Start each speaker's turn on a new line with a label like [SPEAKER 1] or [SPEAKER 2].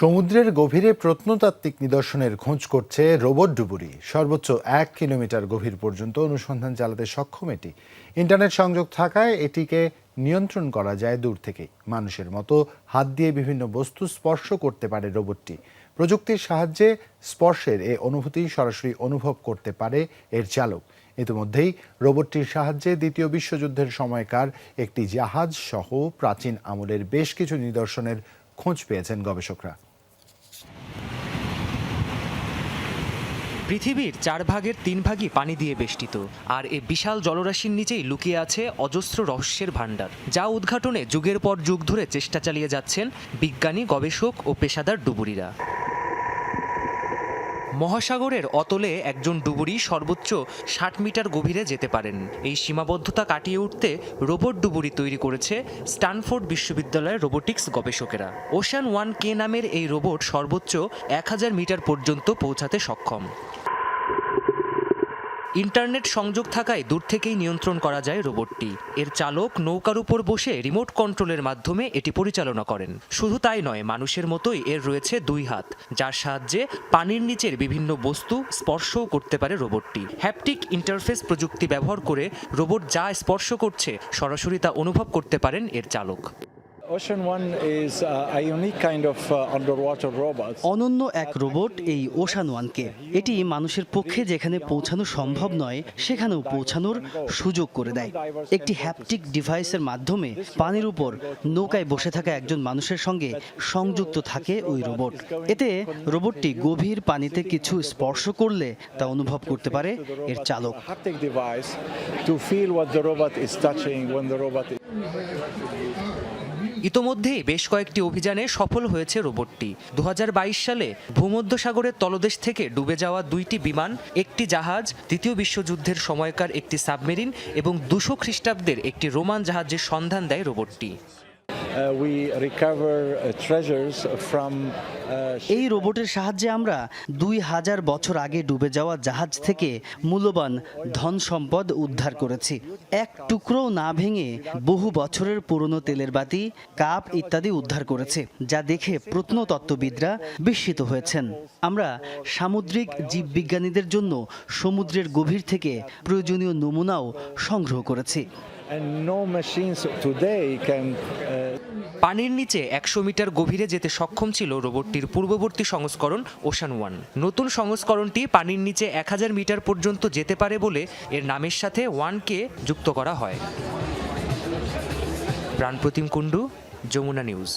[SPEAKER 1] সমুদ্রের গভীরে প্রত্নতাত্ত্বিক নিদর্শনের খোঁজ করছে রোবট ডুবুরি। সর্বোচ্চ এক কিলোমিটার গভীর পর্যন্ত অনুসন্ধান চালাতে সক্ষম এটি। ইন্টারনেট সংযোগ থাকায় এটিকে নিয়ন্ত্রণ করা যায় দূর থেকেই। মানুষের মতো হাত দিয়ে বিভিন্ন বস্তু স্পর্শ করতে পারে রোবটটি। প্রযুক্তির সাহায্যে স্পর্শের এ অনুভূতি সরাসরি অনুভব করতে পারে এর চালক। ইতিমধ্যেই রোবটটির সাহায্যে দ্বিতীয় বিশ্বযুদ্ধের সময়কার একটি জাহাজ সহ প্রাচীন আমলের বেশ কিছু নিদর্শনের খোঁজ পেয়েছেন গবেষকরা।
[SPEAKER 2] পৃথিবীর চার ভাগের তিন ভাগই পানি দিয়ে বেষ্টিত, আর এ বিশাল জলরাশির নিচেই লুকিয়ে আছে অজস্র রহস্যের ভাণ্ডার, যা উদ্ঘাটনে যুগের পর যুগ ধরে চেষ্টা চালিয়ে যাচ্ছেন বিজ্ঞানী, গবেষক ও পেশাদার ডুবুরিরা। মহাসাগরের অতলে একজন ডুবুরি সর্বোচ্চ ষাট মিটার গভীরে যেতে পারেন। এই সীমাবদ্ধতা কাটিয়ে উঠতে রোবট ডুবুরি তৈরি করেছে স্টানফোর্ড বিশ্ববিদ্যালয়ের রোবোটিক্স গবেষকেরা। ওশান ওয়ান কে নামের এই রোবট সর্বোচ্চ এক হাজার মিটার পর্যন্ত পৌঁছাতে সক্ষম। ইন্টারনেট সংযোগ থাকায় দূর থেকেই নিয়ন্ত্রণ করা যায় রোবটটি। এর চালক নৌকার উপর বসে রিমোট কন্ট্রোলের মাধ্যমে এটি পরিচালনা করেন। শুধু তাই নয়, মানুষের মতোই এর রয়েছে দুই হাত, যার সাহায্যে পানির নিচের বিভিন্ন বস্তু স্পর্শও করতে পারে রোবটটি। হ্যাপটিক ইন্টারফেস প্রযুক্তি ব্যবহার করে রোবট যা স্পর্শ করছে সরাসরি তা অনুভব করতে পারেন এর চালক।
[SPEAKER 3] Ocean One is uh, a unique kind of uh, underwater robot.
[SPEAKER 4] অনন্য এক রোবট এই ওশান ওয়ানকে এটি মানুষের পক্ষে যেখানে পৌঁছানো সম্ভব নয় সেখানেও পৌঁছানোর সুযোগ করে দেয় একটি হ্যাপটিক ডিভাইসের মাধ্যমে পানির উপর নৌকায় বসে থাকা একজন মানুষের সঙ্গে সংযুক্ত থাকে ওই রোবট এতে রোবটটি গভীর পানিতে কিছু স্পর্শ করলে তা অনুভব করতে পারে এর চালক
[SPEAKER 3] A haptic device to feel what the robot is touching when the robot is.
[SPEAKER 2] ইতোমধ্যেই বেশ কয়েকটি অভিযানে সফল হয়েছে রোবটটি। দু হাজার বাইশ সালে ভূমধ্যসাগরের তলদেশ থেকে ডুবে যাওয়া দুইটি বিমান, একটি জাহাজ, দ্বিতীয় বিশ্বযুদ্ধের সময়কার একটি সাবমেরিন এবং দুশো খ্রিস্টাব্দের একটি রোমান জাহাজের সন্ধান দেয় রোবটটি।
[SPEAKER 3] Uh, we recover uh, treasures from. Uh,
[SPEAKER 4] এই রোবটের সাহায্যে আমরা দুই হাজার বছর আগে ডুবে যাওয়া জাহাজ থেকে মূল্যবান ধন সম্পদ উদ্ধার করেছি এক টুকরো না ভেঙে বহু বছরের পুরনো তেলের বাতি কাপ ইত্যাদি উদ্ধার করেছে যা দেখে প্রত্নতত্ত্ববিদরা বিস্মিত হয়েছেন আমরা সামুদ্রিক জীববিজ্ঞানীদের জন্য সমুদ্রের গভীর থেকে প্রয়োজনীয় নমুনাও সংগ্রহ করেছি
[SPEAKER 3] and no machines today can. Uh,
[SPEAKER 2] পানির নিচে একশো মিটার গভীরে যেতে সক্ষম ছিল রোবটটির পূর্ববর্তী সংস্করণ ওশান ওয়ান। নতুন সংস্করণটি পানির নিচে এক হাজার মিটার পর্যন্ত যেতে পারে বলে এর নামের সাথে ওয়ানকে যুক্ত করা হয়। প্রাণপ্রতিম কুণ্ডু, যমুনা নিউজ।